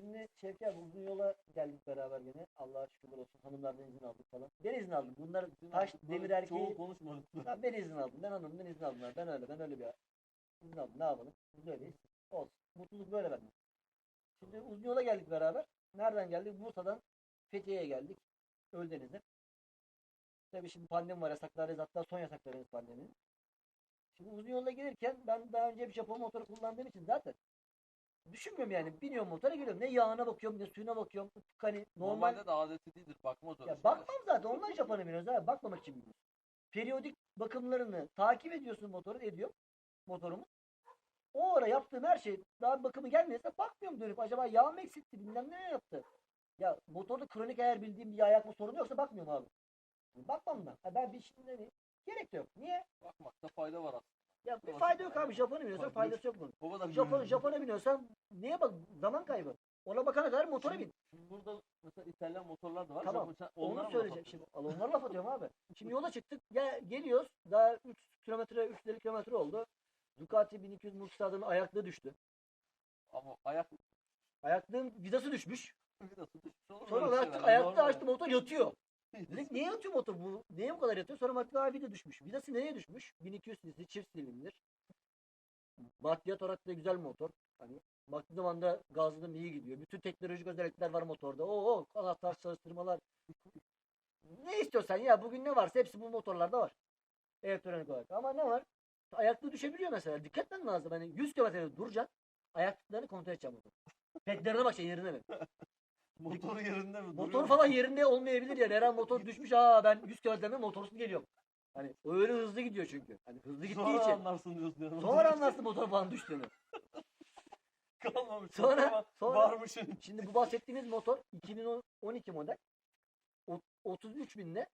Şimdi Şevki abi uzun yola geldik beraber yine. Allah'a şükürler olsun. Hanımlardan izin aldık falan. Ben izin aldım. Bunlar taş, demir erkeği. Çoğu konuşmadık. Ben izin aldım. Ben hanımdan izin aldım. Ben öyle. Ben öyle bir izin aldım. Ne yapalım? Biz öyleyiz. Olsun. Mutluluk böyle bende. Şimdi uzun yola geldik beraber. Nereden geldik? Bursa'dan Fethiye'ye geldik. Öldeniz'e. Tabii şimdi pandemi var. Yasaklardayız. Hatta son yasaklarıyız pandeminin. Şimdi uzun yolda gelirken ben daha önce bir Japon motoru kullandığım için zaten düşünmüyorum yani. Biniyorum motora geliyorum. Ne yağına bakıyorum ne suyuna bakıyorum. Hani normal Normalde de adeti değildir. Bakmaz öyle ya şeyler. bakmam zaten ondan Japon'a biniyoruz abi. Bakmamak için biniyoruz. Periyodik bakımlarını takip ediyorsun motoru ediyor motorumu. O ara yaptığım her şey daha bakımı gelmiyorsa bakmıyorum dönüp acaba yağ mı eksiltti bilmem ne yaptı. Ya motorda kronik eğer bildiğim bir yağ yakma sorunu yoksa bakmıyorum abi. Bakmam da. Ha ben bir şimdi hani gerek yok. Niye? Bakmakta fayda var aslında. Ya bir fayda yok abi. Japon'a biniyorsan faydası yok bunun. Baba da Japon, görüyor. Japon'a biniyorsan neye bak? Zaman kaybı. Ona bakana kadar motora bin. Şimdi burada mesela İtalyan motorlar da var. Tamam, Japon, sen Onu mı söyleyeceğim şimdi. Al onlara laf atıyorum abi. Şimdi yola çıktık. Ya, geliyoruz. Daha 3 kilometre, 350 kilometre oldu. Ducati 1200 Multistrada'nın ayaklığı düştü. Ama ayak Ayaklığın vidası düşmüş. vidası düşmüş olur. Sonra öyle şeyler, ayakta normal. açtı motor yatıyor. Dedik niye yatıyor motor bu? Niye bu kadar yatıyor? Sonra baktık abi vida düşmüş. Vidası nereye düşmüş? 1200 cc çift silindir. Maddiyat olarak da güzel motor. Hani baktığı zaman da gazladım iyi gidiyor. Bütün teknolojik özellikler var motorda. Oo anahtar çalıştırmalar. ne istiyorsan ya bugün ne varsa hepsi bu motorlarda var. Elektronik olarak. Ama ne var? Ayaklı düşebiliyor mesela. Dikkat etmen lazım. Hani 100 kilometrede duracaksın. Ayaklıklarını kontrol edeceğim motor. Petlerine bakacaksın yerine mi? Motor yerinde mi? Motor Duruyor mu? falan yerinde olmayabilir yani. Her an motor düşmüş. Aa ben 100 kilometrede motorsuz geliyorum. Hani öyle hızlı gidiyor çünkü. Hani hızlı gittiği Sonra için. anlarsın diyorsun. Yani. Sonra anlarsın motor falan düştüğünü. Kalmamış. Sonra- Sonra, sonra- varmışın. Şimdi bu bahsettiğimiz motor 2012 model. O- 33 binle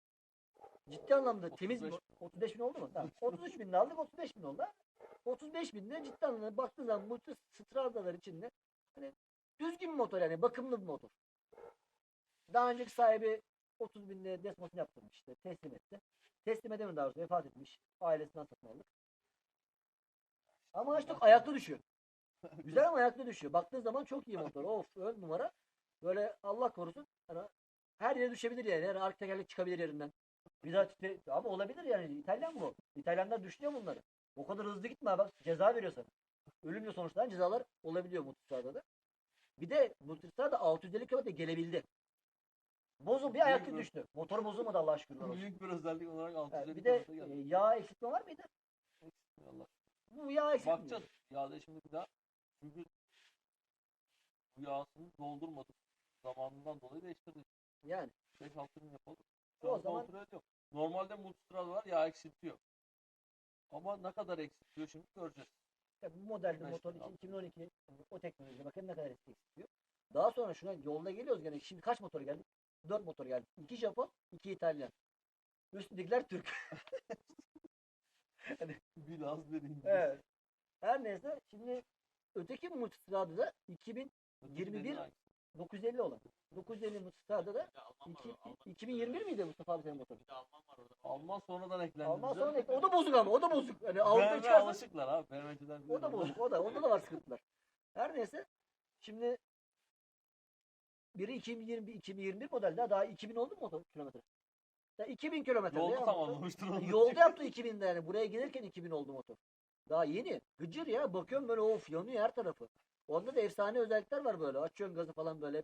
ciddi anlamda temiz 35 bir 35 bin oldu mu? Tamam. 33 binle aldık 35 bin oldu. 35 binle ciddi anlamda baktığın zaman bu Strada'lar içinde hani düzgün bir motor yani bakımlı bir motor. Daha önceki sahibi 30 binle Desmos'unu yaptırmış işte teslim etti. Teslim edemedi daha doğrusu vefat etmiş. Ailesinden satın aldık. Ama açtık ayakta düşüyor. Güzel ama ayakta düşüyor. Baktığın zaman çok iyi motor. Of ön numara. Böyle Allah korusun. Hani her yere düşebilir yani. Her arka tekerlek çıkabilir yerinden. Bir daha titre... Ama olabilir yani. İtalyan bu. İtalyanlar düşünüyor bunları. O kadar hızlı gitme bak ceza veriyor sana. Ölümle sonuçlanan cezalar olabiliyor Multistrada'da. Bir de Multistrada 650 km gelebildi. Bozul bir bir- düştü. Motor bozulmadı Allah'a şükürler olsun. Büyük bir özellik olarak Evet, 650 bir de e, yağ eksiltme var mıydı? Allah. Bu yağ eksiltmiyor. Bakacağız. Yağda şimdi bir daha. Çünkü bu yağsını doldurmadık. Zamanından dolayı değiştirdik. Yani 5-6 bin yapalım. O Şu an zaman-. Normalde multistradalar yağ eksiltiyor. Ama ne kadar eksiltiyor şimdi göreceğiz. Ya bu modelde Beş motor için aldım. 2012 o teknolojide bakın ne kadar eski istiyor. Daha sonra şuna yolda geliyoruz gene. Şimdi kaç motor geldi? 4 motor geldi. 2 Japon, 2 İtalyan. Üstündekiler Türk. Biraz dediğim gibi. evet. Her neyse şimdi öteki Multistrada'da 2000 Öteki 21 dediğin hangisi? 950 olan. 950 Multistrada'da iki- 2021 miydi Mustafa abi senin motor? Alman sonradan eklendi. Alman bize. sonra ekle- o da bozuk ama o da bozuk. Hani Avrupa'ya BMW çıkarsan alışıklar abi. BMW'den O da bozuk. O da. Onda da var sıkıntılar. Her neyse. Şimdi biri 2020, 2021 model daha, daha 2000 oldu mu motor kilometre? Ya 2000 kilometre. Yolda tamamlamıştır onu. Yolda yaptı 2000'de yani. Buraya gelirken 2000 oldu motor. Daha yeni. Gıcır ya. Bakıyorum böyle of yanıyor her tarafı. Onda da efsane özellikler var böyle. Açıyorsun gazı falan böyle.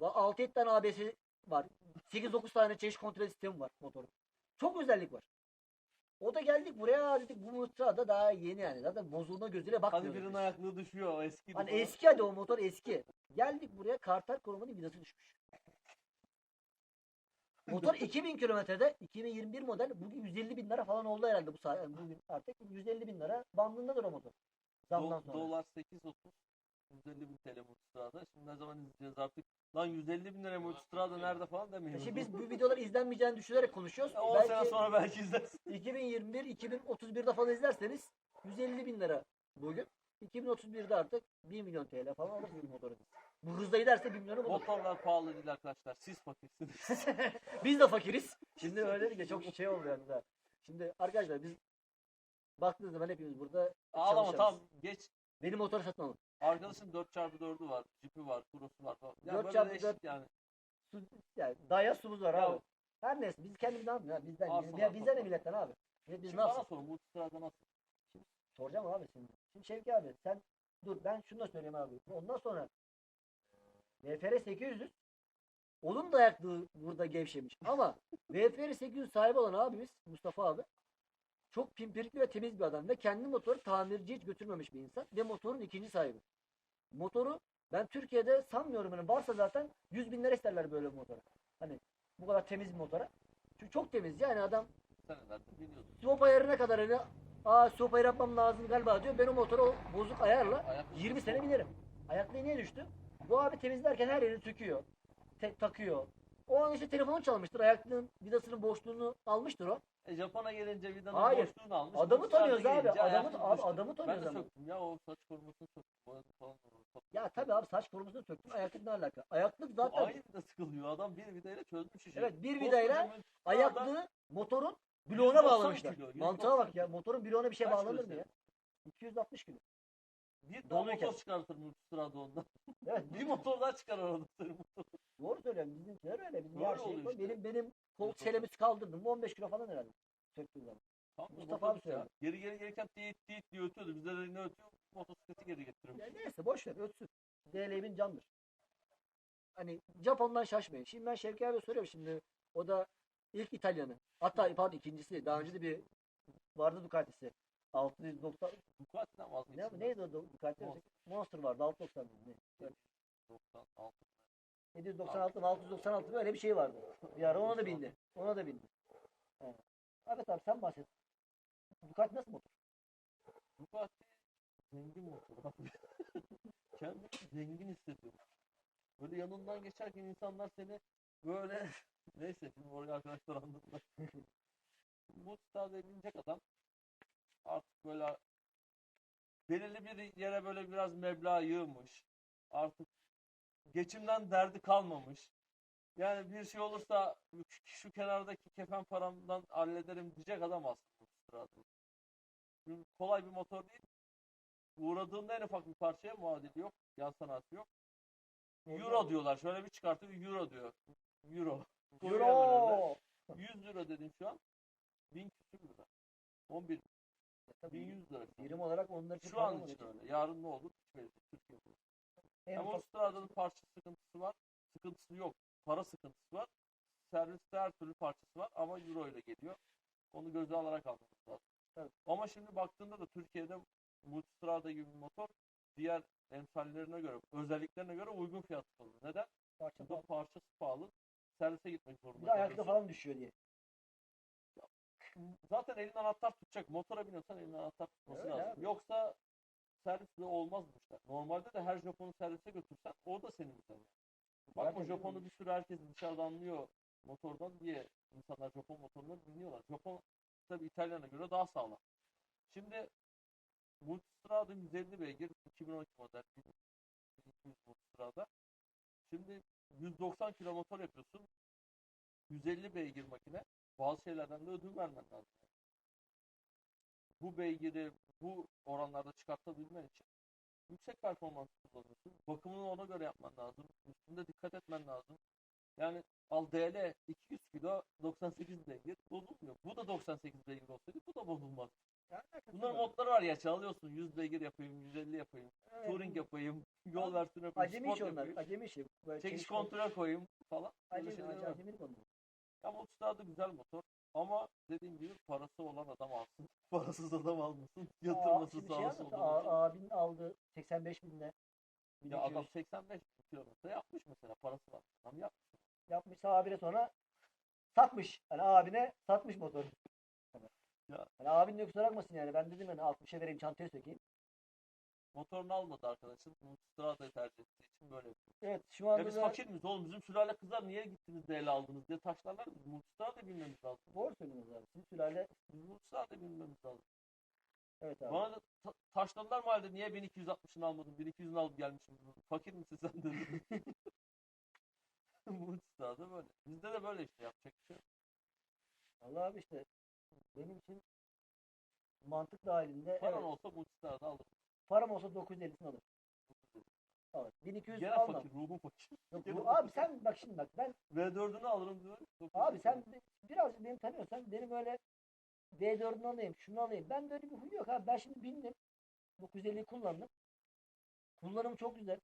6-7 tane ABS var. 8-9 tane çeşit kontrol sistemi var motorun. Çok özellik var. O da geldik buraya dedik bu Multistrada daha yeni yani. Zaten bozulma gözüyle bakmıyoruz. Hadi birinin ayaklığı düşüyor. O eski. Hani eski hadi o motor eski. Geldik buraya kartal korumanın vidası düşmüş. Motor 2000 kilometrede 2021 model bugün 150 bin lira falan oldu herhalde bu saat. Yani bugün artık 150 bin lira bandındadır o motor. Zamdan Do- sonra. dolar 8.30. 150 bin TL multistrada. Şimdi ne zaman izleyeceğiz artık? Lan 150 bin lira multistrada nerede falan demeyin. E Şimdi biz bu videolar izlenmeyeceğini düşünerek konuşuyoruz. 10 sene sonra belki izlersin. 2021 2031'de falan izlerseniz 150 bin lira bugün. 2031'de artık 1 milyon TL falan alırsınız motoru. Bu hızla giderse 1 milyonu bulur. Motorlar pahalı değil arkadaşlar. Siz fakirsiniz. biz de fakiriz. Şimdi öyle ya çok şey oldu yani. daha. Şimdi arkadaşlar biz baktığınız zaman hepimiz burada Ağlama çalışıyoruz. tamam geç. Benim motoru satın alın. Arkadaşın 4x4'ü var, jipi var, kurosu var falan. Ya böyle 4x4 değişik yani. Su, yani daya sumuz var Ya, abi. Her neyse biz kendimiz ne yapıyoruz? ya? Bizden, alsın, bizden de alsın. milletten abi. Ya Biz Şimdi ne bana sorun Multistrada nasıl? Soracağım abi şimdi. Şimdi Şevki abi sen dur ben şunu da söyleyeyim abi. Ondan sonra VFR 800 onun da ayaklığı burada gevşemiş. Ama VFR 800 sahibi olan abimiz Mustafa abi çok pimpirikli ve temiz bir adam ve kendi motoru tamirciye hiç götürmemiş bir insan ve motorun ikinci sahibi. Motoru ben Türkiye'de sanmıyorum hani varsa zaten 100 bin lira isterler böyle bir motora. Hani bu kadar temiz bir motora. Çünkü çok temiz yani adam Senelerdir biliyorsun. Swap ayarına kadar hani aa ayar yapmam lazım galiba diyor. Ben o motoru o bozuk ayarla Ayak 20 sene binerim. Ayaklığı niye düştü? Bu abi temizlerken her yerini söküyor. te- takıyor. O an işte telefonu çalmıştır. Ayaklığın vidasının boşluğunu almıştır o. E Japon'a gelince vidanın Hayır. boşluğunu almış. Adamı Multistrada tanıyoruz abi. gelince Adamı- ayakkabı abi düştü. adamı tanıyoruz Ben de ama. söktüm ya o saç korumasını falan. Ya tabii abi saç korumasını söktüm. Ayaklık ne alaka? Ayaklık Bu zaten aynı vida sıkılıyor. Adam bir vidayla çözmüş işi. Evet, bir vidayla Multistrada ayaklığı motorun bloğuna 190 bağlamışlar. kilo, Mantığa bak 190 ya. Motorun bloğuna bir şey Kaç bağlanır mı kilosu? ya? 260 kilo. Bir daha Doluyken. motor çıkartır Multistrada ondan. Evet. bir motor daha çıkar orada. Doğru söylüyorum. Bizimkiler öyle. Bizim Öyle her şey. oluyor işte. Benim benim kol Motor. çelemizi kaldırdım. 15 kilo falan herhalde. Söktüğüm zaman. Tam Mustafa abi söyledi. Geri geri gelirken tiyit tiyit diye ötüyordu. Bizde de ne ötüyor? Motosikleti geri getiriyor. Ya neyse boş ver ötsün. DL'nin candır. Hani Japon'dan şaşmayın. Şimdi ben Şevki abi soruyorum şimdi. O da ilk İtalyanı. Hatta pardon ikincisi. Daha önce de bir vardı Ducati'si. 690 Ducati'den ne vazgeçtim. neydi o Ducati? Monster. Monster vardı 690 mı? Ne? Evet. 96. 796 mı 696 böyle bir şey vardı. Bir ara ona da bindi. Ona da bindi. Evet. Evet abi sen bahset. Ducati nasıl motor? Ducati zengin motor abi. Kendimi zengin hissediyorum. Böyle yanından geçerken insanlar seni böyle neyse şimdi oraya arkadaşlar anlattılar. Bu stada binecek adam artık böyle belirli bir yere böyle biraz meblağ yığmış. Artık geçimden derdi kalmamış. Yani bir şey olursa şu kenardaki kefen paramdan hallederim diyecek adam aslında sırada. Çünkü kolay bir motor değil. Uğradığında en ufak bir parçaya muadili yok. Yan sanatı yok. Euro diyorlar. Şöyle bir çıkartıyor. Euro diyor. Euro. Euro. 100 lira dedin şu an. 1000 küsür lira. 11 Tabii, 1100 lira. şu an. Birim olarak onlar için Şu an için öyle. Yarın ne olur? Hiç belli değil. Türkiye bu. En Ama Avustralya'da parça sıkıntısı var. Sıkıntısı yok. Para sıkıntısı var. Serviste her türlü parçası var ama euro ile geliyor. Onu göze alarak almamız lazım. Evet. Ama şimdi baktığında da Türkiye'de Multistrada gibi bir motor diğer emsallerine göre, özelliklerine göre uygun fiyatlı kalıyor. Neden? parça pahalı. parçası pahalı. Servise gitmek zorunda. Bir de ayakta falan düşüyor diye. Zaten elin anahtar tutacak. Motora biniyorsan elin anahtar tutması Öyle lazım. abi. Yoksa servisle olmaz bu işler. Normalde de her Japon'u servise götürsen o da senin üzerine. Bakma Zaten Japon'u bir sürü herkes dışarıda anlıyor motordan diye insanlar Japon motorları biniyorlar. Japon tabi İtalyan'a göre daha sağlam. Şimdi Multistrada 150 beygir 2012 model 1200 Multistrada. Şimdi 190 kilo motor yapıyorsun. 150 beygir makine. Bazı şeylerden de ödün vermen lazım. Bu beygiri bu oranlarda çıkartabilmen için yüksek performans kullanıyorsun. Bakımını ona göre yapman lazım. Üstünde dikkat etmen lazım. Yani al DL 200 kilo 98 beygir bozulmuyor. Bu da 98 beygir olsaydı bu da bozulmaz. Bunların modları var ya çalıyorsun 100 beygir yapayım, 150 yapayım, touring yapayım, yol versiyonu yapayım, Acemi sport onlar. yapayım, Acemi işi. Böyle çekiş kontrol. koyayım falan. Acemi, acemi, acemilik onlar. Ya Multistar da güzel motor. Ama dediğim gibi parası olan adam alsın. Parasız adam almasın. Aa, Yatırması şimdi sağa şey sola. Abinin aldı 85 binle. Ya adam 85 kilometre yapmış mesela parası var. Adam yapmış. yapmışsa abine sonra satmış. Hani abine satmış motoru. Ya. Hani abinin de kusura bakmasın yani. Ben dedim hani 60'a vereyim çantaya sökeyim. Motorunu almadı arkadaşım. Multistrada'yı tercih ettiği için böyle yapıyor. Evet şu Ya anda biz da fakir miyiz oğlum? Bizim sülale kızlar niye gittiniz de ele aldınız diye taşlarlar. Biz Multistrada bilmemiz lazım. doğru söylüyorsunuz abi. Sizin sülale Biz Multistrada bilmemiz lazım. evet abi. Bana da ta- taşladılar mı halde niye 1260'ını almadın? 1200'ünü alıp gelmişim. Fakir misin sen dedi. Multistrada böyle. Bizde de böyle işte yapacak bir şey yok. Allah abi işte benim için mantık dahilinde Paran evet, olsa Multistrada alırım. Param olsa olsa 950'sini alır. Evet. 1200 Gene almam. fakir, ruhum fakir. Yok, bu- abi sen bak şimdi bak ben V4'ünü alırım diyor. abi sen bi- birazcık beni tanıyorsan benim öyle V4'ünü alayım şunu alayım. Ben böyle bir huy yok abi. Ben şimdi bindim. 950'yi kullandım. Kullanımı çok güzel.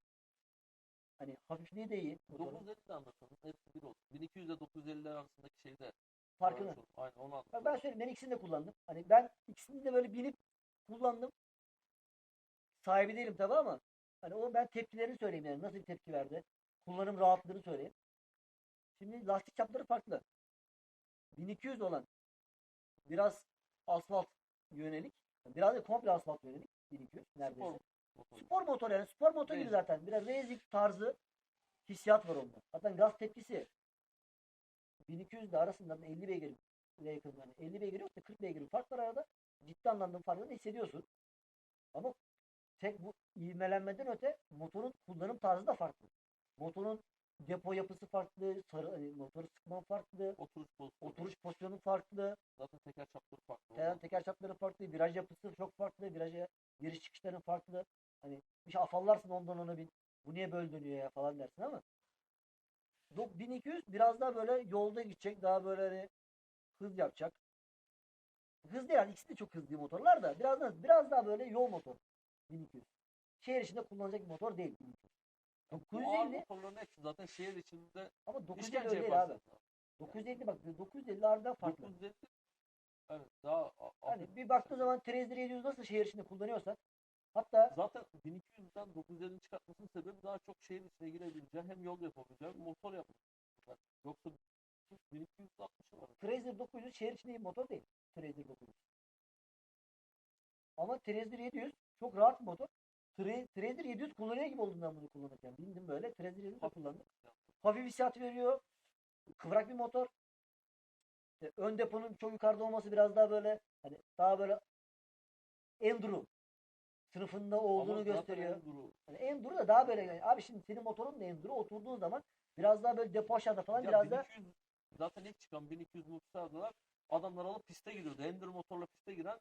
Hani hafifliği de iyi. motorun. 950 de anlatalım. Hepsi bir olsun. 1200 ile 950'ler arasındaki şeyde. Farkını. Aynen onu Bak anlatalım. ben söyleyeyim ben ikisini de kullandım. Hani ben ikisini de böyle binip kullandım. Sahibi değilim tabii ama hani o ben tepkilerini söyleyeyim yani nasıl bir tepki verdi. Kullanım rahatlığını söyleyeyim. Şimdi lastik çapları farklı. 1200 olan biraz asfalt yönelik. Biraz da komple asfalt yönelik. 1200 neredeyse. Spor Spor, motoru. motor yani. Spor motor gibi zaten. Biraz racing tarzı hissiyat var onda. Zaten gaz tepkisi 1200 ile arasında 50 beygir ile yakın yani 50 beygir yok da 40 beygir fark var arada. Ciddi anlamda farkını hissediyorsun. Ama tek bu ivmelenmeden öte motorun kullanım tarzı da farklı. Motorun depo yapısı farklı, sarı, hani motoru sıkman farklı, Oturuş pozisyonu. oturuş pozisyonu farklı, Zaten teker çapları farklı. teker, teker çapları farklı, viraj yapısı çok farklı, viraja giriş çıkışların farklı. Hani bir şey afallarsın ondan ona bin. Bu niye böyle dönüyor ya falan dersin ama. Do- 1200 biraz daha böyle yolda gidecek, daha böyle hani hız yapacak. Hız değil yani ikisi de çok hızlı motorlar da biraz daha, biraz daha böyle yol motoru 1200. Şehir içinde kullanacak bir motor değil 1200. Bu ağır 950 motorların hepsi zaten şehir içinde ama 950 işkence öyle değil yaparsın. abi. 950 bak 950 harbiden farklı. 950 evet daha Hani bir baktığın zaman Trazer 700 nasıl şehir içinde kullanıyorsan hatta Zaten 1200'den 950'ni çıkartmasının sebebi daha çok şehir içine girebileceğin hem yol yapabileceğin motor yapmak. Yoksa 1260'ı var. Trazer 900 şehir içinde bir motor değil. Trazer 900. Ama Trazer 700 çok rahat bir motor. Tra- Trazer 700 kullanıyor gibi oldum ben bunu kullanırken. Bindim böyle. Trazer 700 de kullandım. Hafif hissiyat veriyor. Kıvrak bir motor. İşte ön deponun çok yukarıda olması biraz daha böyle hani daha böyle enduro sınıfında olduğunu Ama gösteriyor. Enduro- Hani enduro da daha böyle yani abi şimdi senin motorun da enduro oturduğun zaman biraz daha böyle depo aşağıda falan Ya biraz da 1200 zaten ilk çıkan 1200 Multistradalar adamlar alıp piste giriyordu. Enduro motorla piste giren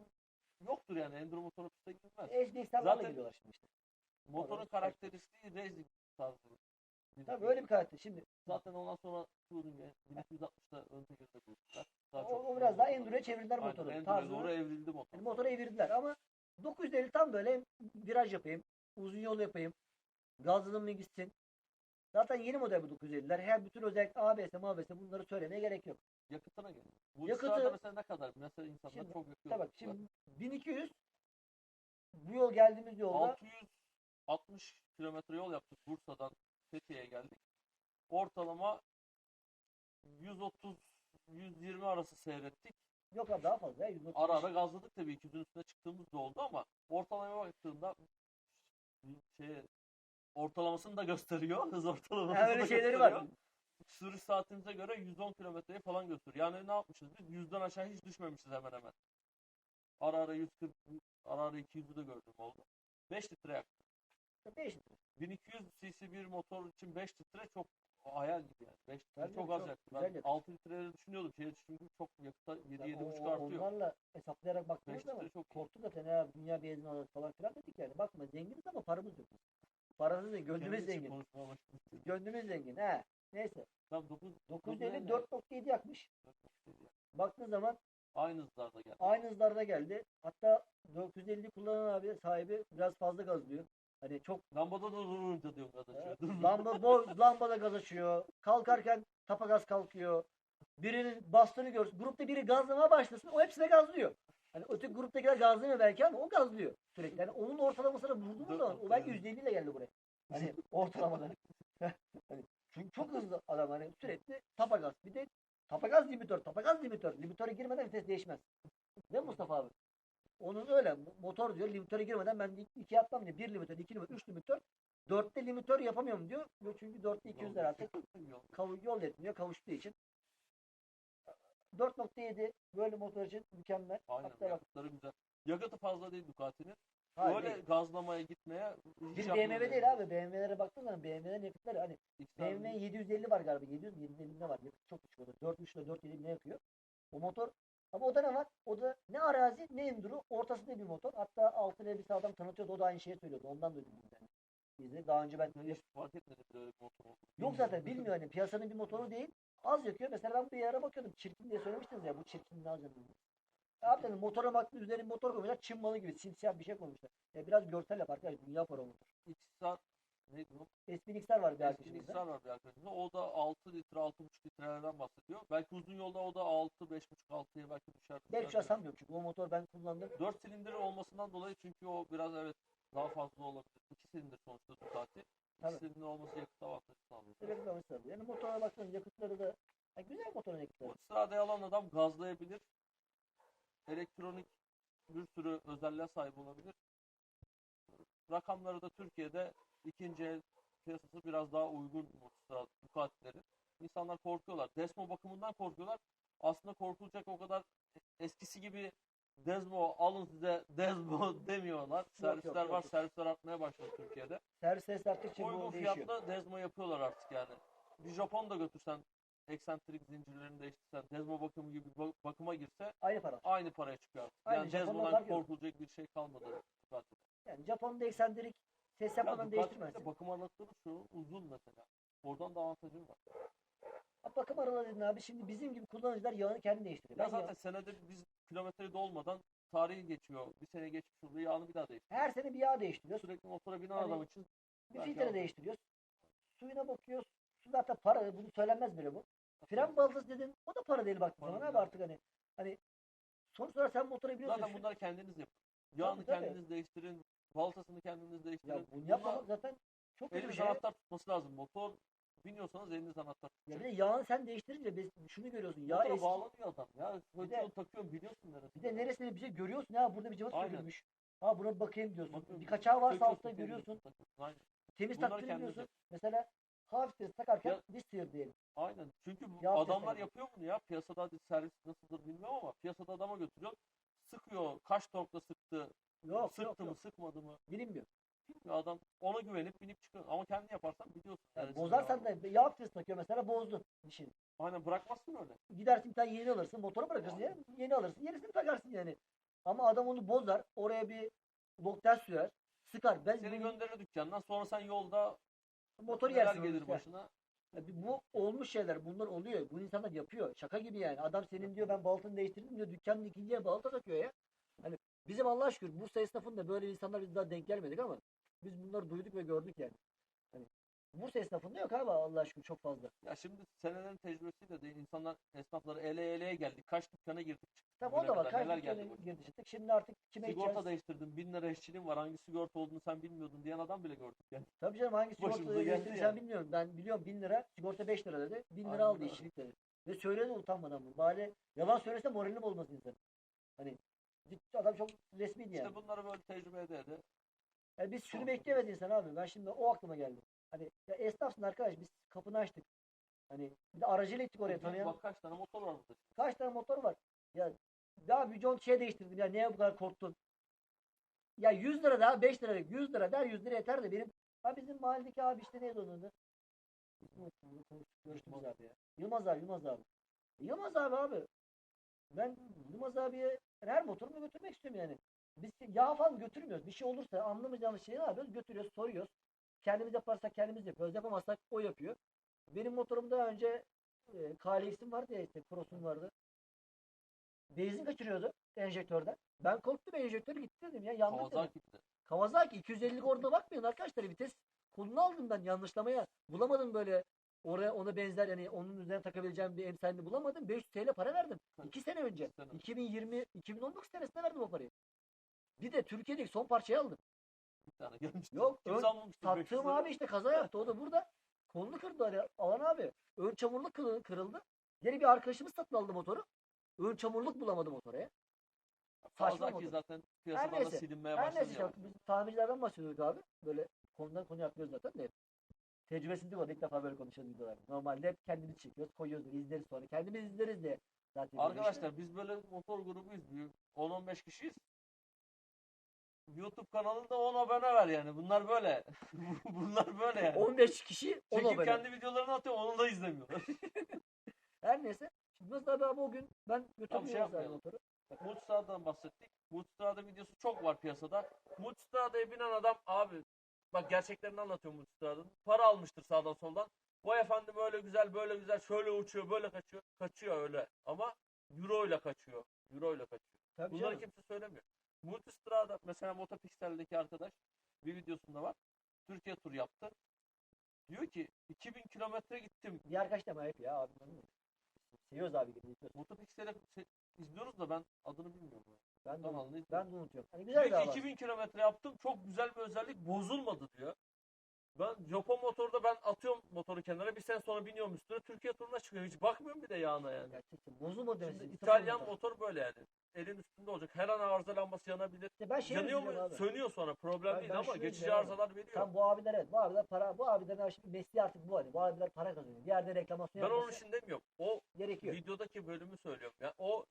yoktur yani. Enduro motorla piste girmez. HDX'lerle Zaten- geliyorlar şimdi işte. Motorun orası karakteristiği racing tarzı. Tabii öyle bir karakter. Şimdi Zaten ondan sonra Touring'e 1260'da ön tekerle koydular. Daha o, o biraz daha enduro'ya çevirdiler Aynen, motoru. Enduro'ya doğru evrildi motor. Yani motora evirdiler ama 950 tam böyle viraj yapayım, uzun yol yapayım, gazladım mı gitsin. Zaten yeni model bu 950'ler. Her bütün özellik ABS, MABS bunları söylemeye gerek yok. Yakıtına geliyor. Bu Yakıtı- Yakıtı... mesela ne kadar? Mesela insanlar Şimdi, çok yakıyor. Tabii bak şimdi 1200 bu yol geldiğimiz yolda 660 kilometre yol yaptık Bursa'dan Fethiye'ye geldik. Ortalama 130 120 arası seyrettik. yok abi daha fazla ya 135. Ara ara gazladık tabii 200'ün üstüne çıktığımız da oldu ama ortalamaya baktığında şey ortalamasını da gösteriyor. Hız ortalamasını Ha, öyle da şeyleri gösteriyor. Sürüş saatimize göre 110 kilometreyi falan gösteriyor. Yani ne yapmışız biz? 100'den aşağı hiç düşmemişiz hemen hemen. Ara ara 140, ara ara 200'ü de gördüm oldu. 5 litre yaktı. 5 litre. 1200 cc bir motor için 5 litre çok hayal gibi yani. 5 litre Tabii çok az yaktı. Ben yaktı. 6 litreleri düşünüyordum. Şeye çünkü çok yakıta Yani 7-7,5 o- artıyor. Onlarla hesaplayarak baktığımız 5 litre zaman çok korktuk zaten ya dünya benzin alırız falan filan dedik yani. Bakma zenginiz ama paramız yok. Paramız değil, gönlümüz zengin. Gönlümüz zengin. He. Neyse. Tam 9 950 4.7 yakmış. Baktığın zaman Aynı hızlarda geldi. aynı hızlarda geldi. Hatta 950 kullanan abi sahibi biraz fazla gazlıyor. Hani çok Lambada da durunca diyorum gaz açıyor. lamba boy, lambada gaz açıyor. Kalkarken tapa gaz kalkıyor. Birinin bastığını görsün. Grupta biri gazlamaya başlasın. O hepsine gazlıyor. Hani öteki gruptakiler gazlamıyor belki ama o gazlıyor sürekli. Yani onun ortalamasına vurduğumuz zaman o belki 150 ile geldi buraya. Hani ortalamada. hani çünkü çok hızlı adam hani sürekli tapa gaz. Bir de tapa gaz limitör, tapa gaz limitör. Limitöre girmeden vites değişmez. Değil mi Mustafa abi? Onun öyle motor diyor limitöre girmeden ben iki- atmam diyor. Bir limitör, iki limitör, üç limitör. Dörtte limitör yapamıyorum diyor. Çünkü dörtte 200 lira artık kavu, yol yetmiyor kavuştuğu için. 4.7 böyle motor için mükemmel. Aynen Hatta yakıtları güzel. Yakıtı fazla değil Ducati'nin. Hayır, Öyle değil. gazlamaya gitmeye hiç bir BMW değil abi. BMW'lere baktığın zaman BMW'lerin yakıtları hani BMW 750 var galiba. 700 mi 750 ne var? Yakıt çok düşük olur. 4.3 ile 4.7 ne yakıyor? O motor Ama o da ne var? O da ne arazi ne enduro ortasında bir motor. Hatta altın elbise adam tanıtıyordu. O da aynı şeyi söylüyordu. Ondan duydum biz yani. Biz de daha önce ben Ben hiç fark etmedim böyle bir motor olduğunu. Yok zaten bilmiyor hani piyasanın bir motoru değil. Az yakıyor. Mesela ben bir ara bakıyordum. Çirkin diye söylemiştiniz ya. Bu çirkin ne dedim. Abi dedim motora baktım üzerine motor koymuşlar. Çin malı gibi simsiyah bir şey koymuşlar. Ya biraz görsel yap arkadaş. Dünya para o motor. XR neydi o? SPX'ler var bir arkadaşımızda. XR var bir arkadaşımda. O da 6 litre 6,5 litrelerden bahsediyor. Belki uzun yolda o da 6 5,5 6'ya belki düşer. Ben hiç düşer. sanmıyorum çünkü o motor ben kullandım. 4 silindir olmasından dolayı çünkü o biraz evet daha fazla olabilir. 2 silindir sonuçta Ducati. 2 Tabii. silindir olması yakıt avantajı sağlıyor. Sürekli öyle sarıyor. Yani motora baktığınız yakıtları da ya güzel motorun yakıtları. Bu Strada'yı alan adam gazlayabilir. Elektronik bir sürü özelliğe sahip olabilir. Rakamları da Türkiye'de ikinci el piyasası biraz daha uygun bu Strada Ducati'lerin. İnsanlar korkuyorlar. Desmo bakımından korkuyorlar. Aslında korkulacak o kadar eskisi gibi Desmo alın size Desmo demiyorlar. Servisler yok, var. yok. Servisler artmaya başladı Türkiye'de. Servis ses arttıkça Uygun değişiyor. fiyatla Desmo yapıyorlar artık yani. Bir Japon da götürsen eksantrik zincirlerini değiştirsen Desmo bakımı gibi bir bak- bakıma girse Aynı para. aynı paraya çıkıyor. Aynı, yani yok. korkulacak bir şey kalmadı. Yani Japon'da eksantrik ses Ya yapmadan değiştirmezsin. bakım aralıkları şu uzun mesela. Oradan da avantajım var. Ha, Bakım araları dedin abi şimdi bizim gibi kullanıcılar yağını kendi değiştiriyor. Ya Ben zaten yağ- senede biz kilometreyi dolmadan tarihi geçiyor. Bir sene geçmiş oluyor. Yağını bir daha değiştiriyor. her sene bir yağ değiştiriyoruz. Sürekli motora binen Hani adam için Bir filtre değiştiriyoruz. Suyuna bakıyoruz. Su zaten para. Bunu söylenmez bile bu. Fren baltası dedin. O da para değil baktığın zaman abi artık hani. Hani sonuç olarak sen motora biliyorsun. Zaten bunları kendiniz yapın. Yağını tabii. kendiniz değiştirin. Baltasını kendiniz değiştirin. ya bunu Bunlar- yapmamak zaten çok kötü bir Eliniz şey. anahtar tutması lazım. Motor biniyorsanız eliniz anahtar Ya tutacak. bir de yağını sen değiştirince biz şunu görüyorsun. Yağ Motora eski. bağlanıyor adam. Ya Bir de- hötüyor takıyorsun biliyorsun neresi. Bir de neresinde bir şey görüyorsun. Ha burada bir cıvıt Aynen. sökülmüş. Ha buna bir bakayım diyorsun. Bakıyorsun, Bir kaçağı varsa temizliyorsun, görüyorsun. takıyorsun. Aynen. Temiz Bunları taktığını kendiniz biliyorsun. Mesela de takarken Ya- bir sıyır diyelim. Aynen. Çünkü bu Yağ adamlar yapıyor bunu ya. Piyasada hadi servis nasıldır bilmiyorum ama piyasada adama götürüyor. Sıkıyor. Kaç torkla sıktı. Yok yok sıktı mı yok. sıkmadı mı? Bilinmiyor. Bilmiyor adam. Ona güvenip binip çıkıyor. Ama kendi yaparsan biliyorsun. Yani bozarsan da yağ filtresi takıyor mesela bozdun işini. Aynen bırakmazsın öyle. Gidersin bir tane yeni alırsın, motoru bırakırsın ya, yeni alırsın, yenisini takarsın yani. Ama adam onu bozar, oraya bir lokter sürer, sıkar. Ben Seni benim gönderir dükkandan. Sonra sen yolda motoru neler yersin. gelir başına. Ya bir- Bu olmuş şeyler, bunlar oluyor. Bu insanlar yapıyor. Şaka gibi yani. Adam senin diyor ben baltını değiştirdim diyor, dükkanın ikinciye balta takıyor ya. Hani bizim Allah şükür Bursa esnafında böyle insanlar biz daha denk gelmedik ama biz bunları duyduk ve gördük yani. Hani Bursa esnafında yok abi Allah şükür çok fazla. Ya şimdi senelerin tecrübesiyle de insanlar esnafları ele eleye geldik. Kaç dükkana girdik çıktık. Tabii o da var. Kaç Neler geldi girdi çıktık. Şimdi artık kime Sigorta içeceğiz? değiştirdim. Bin lira işçiliğim var. Hangi sigorta olduğunu sen bilmiyordun diyen adam bile gördük yani. Tabii canım hangi Başımıza sigortada geldi yani. sen bilmiyorum. Ben biliyorum 1000 lira, sigorta 5 lira dedi. 1000 lira aldı öyle. işçilik dedi. Ve söyledi utanmadan bu. Bari yalan söylese moralini bozmasın insan. Hani ciddi adam çok resmiydi yani. İşte bunları böyle tecrübe ede ede. Yani biz şunu bekleyemez insan abi. Ben şimdi o aklıma geldi. Hani ya esnafsın arkadaş biz kapını açtık. Hani bir de aracıyla gittik oraya tanıyan. Bak kaç tane motor var burada. Kaç tane motor var? Ya daha bir con şey değiştirdim ya neye bu kadar korktun? Ya 100 lira daha 5 lira 100 lira der 100 lira yeter de benim ha bizim mahalledeki abi işte neydi onun adı? Biz abi ya. Yılmaz abi Yılmaz abi. Yılmaz abi abi. Ben Yılmaz abiye her motorumu götürmek istiyorum yani. Biz yağ falan götürmüyoruz. Bir şey olursa anlamayacağımız şeyi ne yapıyoruz? Götürüyoruz, soruyoruz. Kendimiz yaparsak kendimiz yapıyoruz. Yapamazsak o yapıyor. Benim motorum daha önce e, KLX'im vardı ya işte Cross'um vardı. Benzin kaçırıyordu enjektörden. Ben korktum enjektörü gitti dedim ya dedim. Kawasaki gitti. Kawasaki 250'lik orada bakmayın arkadaşlar vites kolunu aldım ben yanlışlamaya. Bulamadım böyle oraya ona benzer yani onun üzerine takabileceğim bir emsalini bulamadım. 500 TL para verdim. Evet. 2 sene önce. İki sene. 2020 2019 senesinde verdim o parayı. Bir de Türkiye'deki son parçayı aldım. Bir tane gelmişti. Yok, ön- Kimse almamıştı. 500 Sattığım lira. abi işte kaza yaptı. O da burada. Kolunu kırdı hani alan abi. Ön çamurluk kırıldı. Geri bir arkadaşımız satın aldı motoru. Ön çamurluk bulamadı motora ya. saçma motor. zaten piyasadan da neyse. silinmeye Her başladı. neyse işte biz tamircilerden bahsediyorduk abi. Böyle konudan konuya atlıyoruz zaten de. Tecrübesizlik oldu. İlk defa böyle konuşuyoruz videolarda. Normalde hep kendimiz çekiyoruz, koyuyoruz, izleriz sonra. Kendimiz izleriz de zaten. Arkadaşlar biz böyle motor grubuyuz. Bir 10-15 kişiyiz. YouTube kanalında 10 abone var yani. Bunlar böyle. Bunlar böyle yani. 15 kişi 10 Çekip abone. kendi videolarını atıyor onu da izlemiyorlar. Her neyse. Şimdi mesela abi o gün ben götürdüm şey yapmayalım. motoru. Bak Multistrada'dan bahsettik. Multistrada videosu çok var piyasada. Multistrada'ya binen adam abi bak gerçeklerini anlatıyor Multistrada'nın. Para almıştır sağdan soldan. Bu efendim öyle güzel böyle güzel şöyle uçuyor böyle kaçıyor. Kaçıyor öyle ama euro ile kaçıyor. Euro ile kaçıyor. Tabii Bunları canım. kimse söylemiyor. Multistrada mesela Motopixel'deki arkadaş bir videosunda var. Türkiye turu yaptı. Diyor ki 2000 kilometre gittim. Bir arkadaş da ayıp ya abi. Seviyoruz abi. izliyoruz. Motopixel'e se- izliyoruz da ben adını bilmiyorum. Ben de, ben de unutuyorum. Hani güzel Diyor bir ki hava. 2000 kilometre yaptım. Çok güzel bir özellik bozulmadı diyor. Ben Japon motorda ben atıyorum motoru kenara bir sene sonra biniyorum üstüne Türkiye turuna çıkıyor. Hiç bakmıyorum bir de yağına yani. Gerçekten bozulma Şimdi demesi. İtalyan motor böyle yani. Elin üstünde olacak. Her an arıza lambası yanabilir. İşte ben şey Yanıyor mu? abi. Sönüyor sonra. Problem Ben- değil ben ama geçici üzülüyorum abi. arızalar veriyor. Tam bu abiler evet. Bu abiler para, bu abilerin şimdi mesleği artık bu hani. Bu abiler para kazanıyor. Bir yerde reklamasyon ben onun için demiyorum. O gerekiyor. videodaki bölümü söylüyorum. Yani o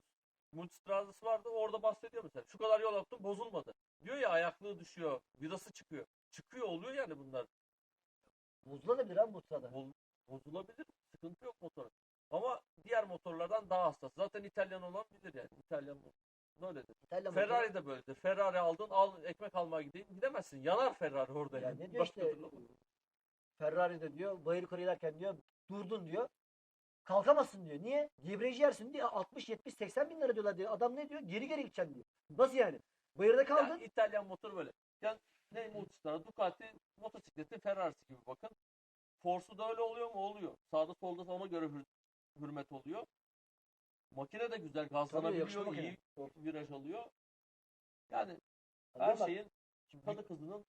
multistradası vardı orada bahsediyor mesela. Şu kadar yol yaptım bozulmadı. Diyor ya ayaklığı düşüyor. Vidası çıkıyor. Bunlar. Bozulabilir abi bu sırada. Boz- bozulabilir. Sıkıntı yok motorun. Ama diğer motorlardan daha hassas. Zaten İtalyan olan bilir yani. İtalyan motor. Böyledir. İtalyan motoru- Ferrari de böyledir. Ferrari aldın al ekmek almaya gideyim. Gidemezsin. Yanar Ferrari orada. Ya yani. ne diyor Başka işte olmaz. Ferrari'de diyor bayır yukarı diyor durdun diyor. Kalkamazsın diyor. Niye? Debriyajı yersin diye 60, 70, 80 bin lira diyorlar diyor. Adam ne diyor? Geri geri gideceksin diyor. Nasıl yani? Bayırda kaldın. Yani İtalyan motoru böyle. Yani ne Multistrada, Ducati motosikletin Ferrari'si gibi bakın. Force'u da öyle oluyor mu? Oluyor. Sağda solda ona göre hür- hürmet oluyor. Makine de güzel Tabii gazlanabiliyor, makine. iyi viraj alıyor. Yani Tabii her bak, şeyin tadı kızının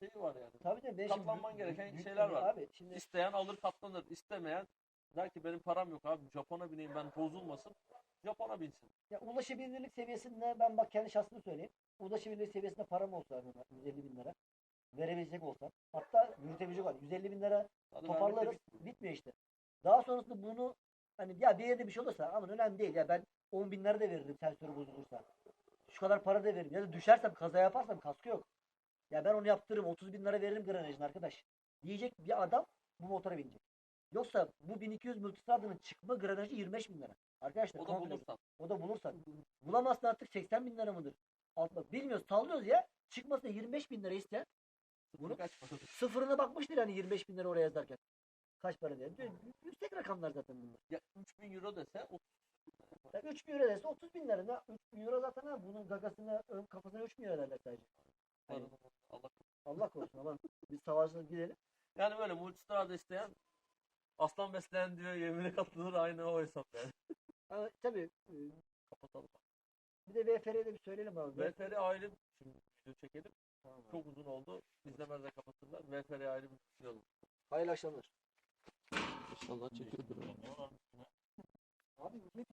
şeyi var yani. Tabii de ben katlanman şimdi- gereken büyük- şeyler var. Abi şimdi İsteyen alır katlanır. İstemeyen der ki benim param yok abi Japon'a bineyim ben bozulmasın. Japon'a binsin. ya ulaşabilirlik seviyesinde ben bak kendi şahsımı söyleyeyim. Ulaşabilirlik seviyesinde param olsa hani 150 bin lira verebilecek olsam hatta yürütebilecek olsam 150 bin lira toparlarız. Bitmiyor işte. Daha sonrasında bunu hani ya bir yerde bir şey olursa ama önemli değil ya ben 10 bin lira da veririm sensörü bozulursa. Şu kadar para da veririm. Ya da düşersem kaza yaparsam kaskı yok. Ya ben onu yaptırırım 30 bin lira veririm granajın arkadaş. Diyecek bir adam bu motora binecek. Yoksa bu 1200 multistrada'nın çıkma granajı 25 bin lira. Arkadaşlar O da bulursan. o da bulursan. Bulamazsan artık 80 bin lira mıdır? Alt bak bilmiyoruz sallıyoruz ya. Çıkmasına 25 bin lira ister. Bunu sıfırına bakmıştır yani 25 bin lira oraya yazarken. Kaç para diye. Yüksek rakamlar zaten bunlar. Ya 3000 euro dese o Yani 3 bin euro dese 30 bin lira. Ne? 3 bin euro zaten ha. Bunun gagasına, ön kafasına 3 bin euro derler sadece. paranın Allah Allah korusun aman. Biz savaşa gidelim. Yani böyle multistrada isteyen aslan besleyen diyor yemine katılır aynı o hesap yani. Ama tabii e, Kapatalım. bir de VFR'de bir söyleyelim abi. VFR ayrı şimdi video çekelim. Tamam. Çok uzun oldu. İzlemezler kapatırlar. VFR ayrı bir olur. Hayırlı akşamlar. İnşallah çekiyordur. Abi